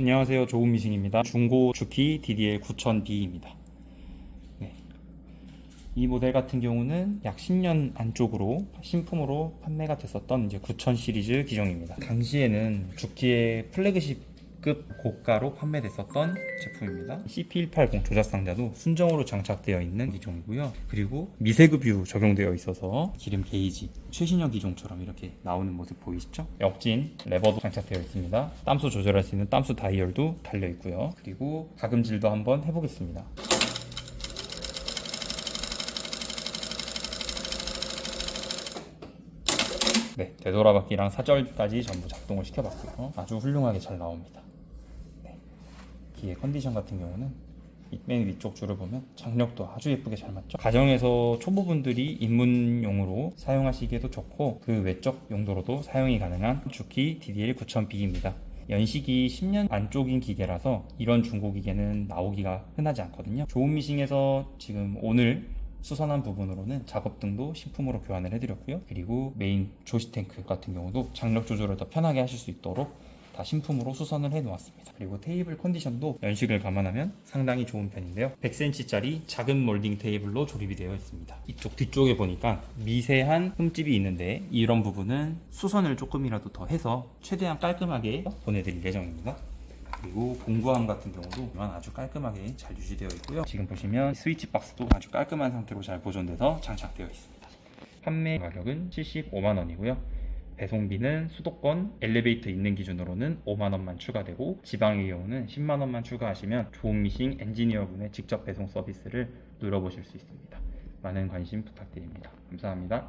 안녕하세요. 좋은 미싱입니다. 중고 주키 DDL 9000B입니다. 네. 이 모델 같은 경우는 약 10년 안쪽으로 신품으로 판매가 됐었던 이제 9000 시리즈 기종입니다. 당시에는 주키의 플래그십 급 고가로 판매됐었던 제품입니다. CP180 조작 상자도 순정으로 장착되어 있는 기종이고요. 그리고 미세그 뷰 적용되어 있어서 기름 게이지 최신형 기종처럼 이렇게 나오는 모습 보이시죠? 역진 레버도 장착되어 있습니다. 땀수 조절할 수 있는 땀수 다이얼도 달려 있고요. 그리고 가금질도 한번 해보겠습니다. 네, 되돌아받기랑 사절까지 전부 작동을 시켜봤고요. 아주 훌륭하게 잘 나옵니다. 네, 기의 컨디션 같은 경우는 이맨 위쪽 줄을 보면 장력도 아주 예쁘게 잘 맞죠. 가정에서 초보분들이 입문용으로 사용하시기에도 좋고 그 외적 용도로도 사용이 가능한 주키 DDL 9000B입니다. 연식이 10년 안쪽인 기계라서 이런 중고 기계는 나오기가 흔하지 않거든요. 좋은 미싱에서 지금 오늘 수선한 부분으로는 작업 등도 신품으로 교환을 해드렸고요. 그리고 메인 조시 탱크 같은 경우도 장력 조절을 더 편하게 하실 수 있도록 다 신품으로 수선을 해 놓았습니다. 그리고 테이블 컨디션도 연식을 감안하면 상당히 좋은 편인데요. 100cm짜리 작은 몰딩 테이블로 조립이 되어 있습니다. 이쪽 뒤쪽에 보니까 미세한 흠집이 있는데 이런 부분은 수선을 조금이라도 더 해서 최대한 깔끔하게 보내드릴 예정입니다. 그리고 공구함 같은 경우도 아주 깔끔하게 잘 유지되어 있고요. 지금 보시면 스위치 박스도 아주 깔끔한 상태로 잘 보존돼서 장착되어 있습니다. 판매 가격은 75만 원이고요. 배송비는 수도권 엘리베이터 있는 기준으로는 5만 원만 추가되고 지방의 경우는 10만 원만 추가하시면 좋은 미싱 엔지니어분의 직접 배송 서비스를 누려보실 수 있습니다. 많은 관심 부탁드립니다. 감사합니다.